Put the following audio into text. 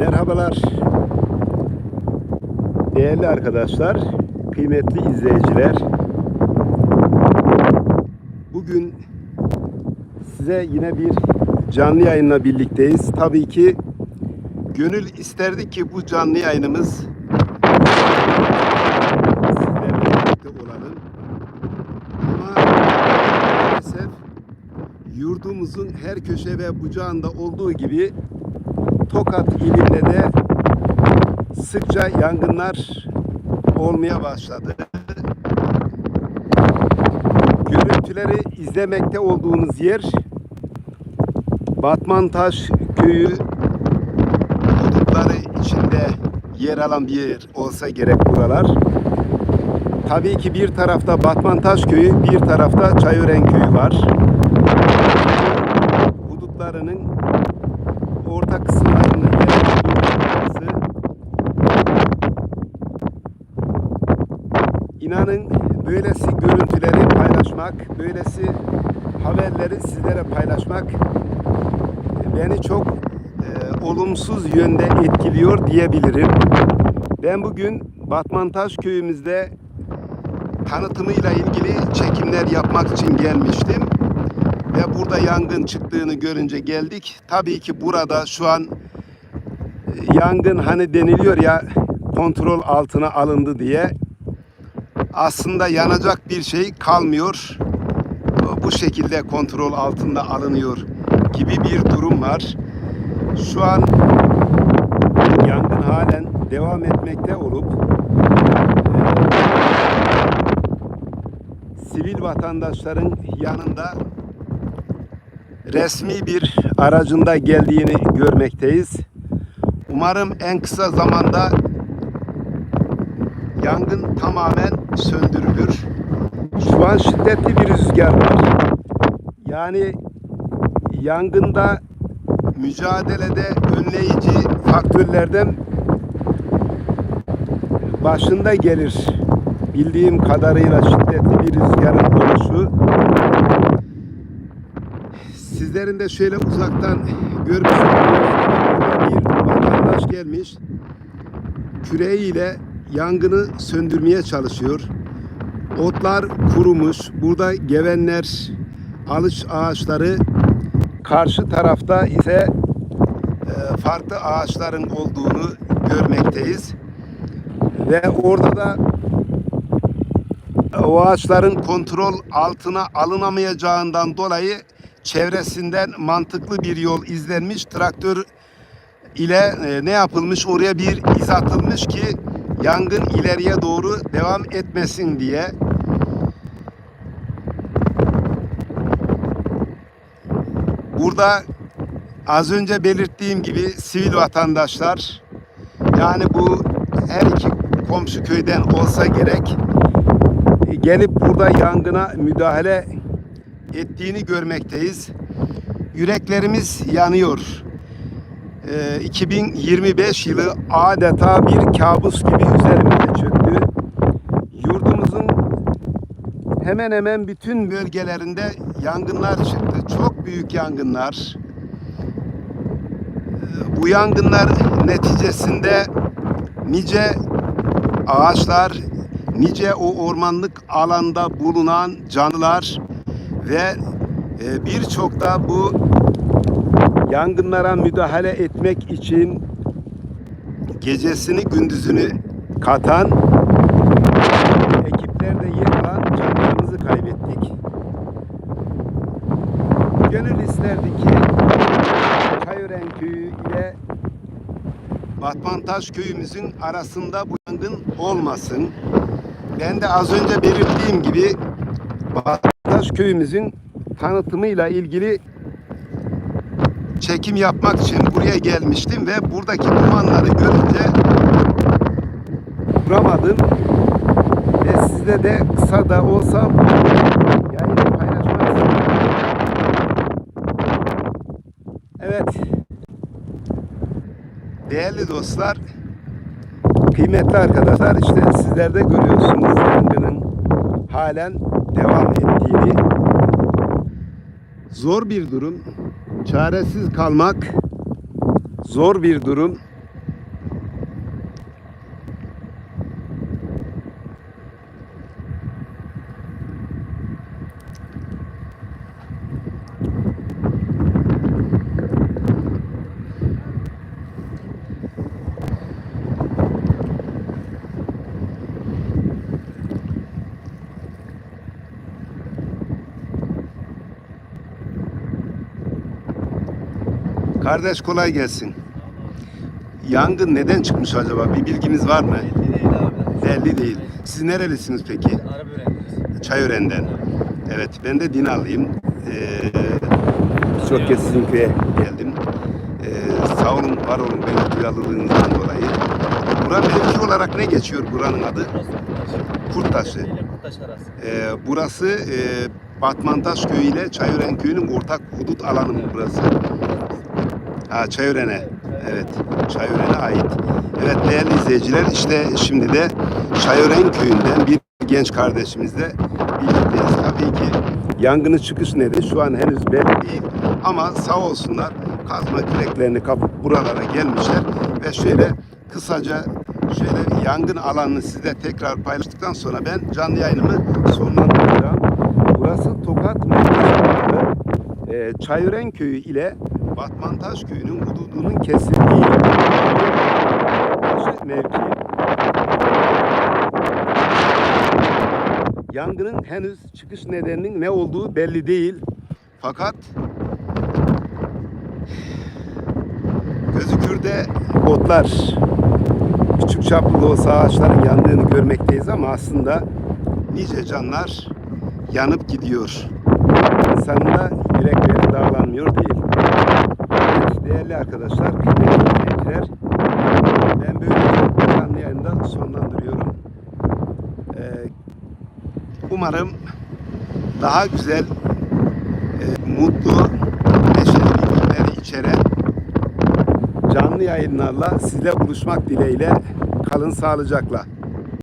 Merhabalar. Değerli arkadaşlar, kıymetli izleyiciler. Bugün size yine bir canlı yayınla birlikteyiz. Tabii ki gönül isterdi ki bu canlı yayınımız sizlerle birlikte olalım. Ama maalesef yurdumuzun her köşe ve bucağında olduğu gibi Tokat ilinde de sıkça yangınlar olmaya başladı. Görüntüleri izlemekte olduğunuz yer Batmantaş köyü hudutları içinde yer alan bir yer olsa gerek buralar. Tabii ki bir tarafta Batmantaş köyü, bir tarafta Çayören köyü var. Hudutlarının orta kısımlarının yer alması İnanın böylesi görüntüleri paylaşmak, böylesi haberleri sizlere paylaşmak beni çok e, olumsuz yönde etkiliyor diyebilirim. Ben bugün Batmantaş köyümüzde tanıtımıyla ilgili çekimler yapmak için gelmiştim. Ve burada yangın çıktığını görünce geldik. Tabii ki burada şu an e, yangın hani deniliyor ya kontrol altına alındı diye. Aslında yanacak bir şey kalmıyor. Bu şekilde kontrol altında alınıyor gibi bir durum var. Şu an yangın halen devam etmekte olup e, sivil vatandaşların yanında resmi bir aracında geldiğini görmekteyiz. Umarım en kısa zamanda yangın tamamen söndürülür. Şu an şiddetli bir rüzgar var. Yani yangında mücadelede önleyici faktörlerden başında gelir. Bildiğim kadarıyla şiddetli bir rüzgarın oluşu. Sizlerin de şöyle uzaktan görmüş olduğunuz bir vatandaş gelmiş. Küreğiyle yangını söndürmeye çalışıyor. Otlar kurumuş. Burada gevenler, alış ağaçları karşı tarafta ise e, farklı ağaçların olduğunu görmekteyiz. Ve orada da o ağaçların kontrol altına alınamayacağından dolayı çevresinden mantıklı bir yol izlenmiş. Traktör ile e, ne yapılmış? Oraya bir iz atılmış ki yangın ileriye doğru devam etmesin diye. Burada az önce belirttiğim gibi sivil vatandaşlar yani bu her iki komşu köyden olsa gerek e, gelip burada yangına müdahale ettiğini görmekteyiz. Yüreklerimiz yanıyor. Ee, 2025 yılı adeta bir kabus gibi üzerimize çöktü. Yurdumuzun hemen hemen bütün bölgelerinde yangınlar çıktı. Çok büyük yangınlar. Ee, bu yangınlar neticesinde nice ağaçlar, nice o ormanlık alanda bulunan canlılar ve e, birçok da bu yangınlara müdahale etmek için gecesini gündüzünü katan ekiplerde yer alan canlarımızı kaybettik. Gönül isterdi ki Çayören köyü ile Batmantaş köyümüzün arasında bu yangın olmasın. Ben de az önce belirttiğim gibi Batmantaş köyümüzün tanıtımıyla ilgili çekim yapmak için buraya gelmiştim ve buradaki dumanları görünce duramadım ve sizle de kısa da olsa yayını paylaşmak istedim. Evet. Değerli dostlar, kıymetli arkadaşlar işte sizler de görüyorsunuz yangının halen devam ettiğini. Zor bir durum. Çaresiz kalmak zor bir durum. Kardeş kolay gelsin. Yangın neden çıkmış acaba? Bir bilginiz var mı? Belli değil abi. Belli değil. Siz nerelisiniz peki? Arap öğrencisi. Çayören'den. Evet, ben de Dinarlıyım. Ee, çok kez sizin köye geldim. Ee, sağ olun, var olun beni duyarlılığınızdan dolayı. Bura mevki olarak ne geçiyor buranın adı? Kurttaşı. Ee, burası e, Batmantaş Köyü ile Çayören Köyü'nün ortak hudut alanı burası? Ha Çayören'e. Evet. Çayören'e ait. Evet değerli izleyiciler işte şimdi de Çayören Köyü'nden bir genç kardeşimizle birlikteyiz. Tabii ki yangının çıkış nedeni şu an henüz belli değil. Ama sağ olsunlar kazma küreklerini kapıp buralara gelmişler ve şöyle kısaca şöyle yangın alanını size tekrar paylaştıktan sonra ben canlı yayınımı sonlandıracağım. Burası Tokat Merkez e, Çayören Köyü ile Batmantaş Köyü'nün hududunun kesildiği Batmantaş mevki. Yangının henüz çıkış nedeninin ne olduğu belli değil. Fakat gözükürde otlar küçük çaplı olsa ağaçların yandığını görmekteyiz ama aslında nice canlar yanıp gidiyor. İnsanın da yürekleri dağlanmıyor değil. Evet, değerli arkadaşlar, kıymetli izleyiciler, ben böylece canlı yayında sonlandırıyorum. Ee, umarım daha güzel, e, mutlu, neşeli bilgileri içeren canlı yayınlarla sizle buluşmak dileğiyle kalın sağlıcakla.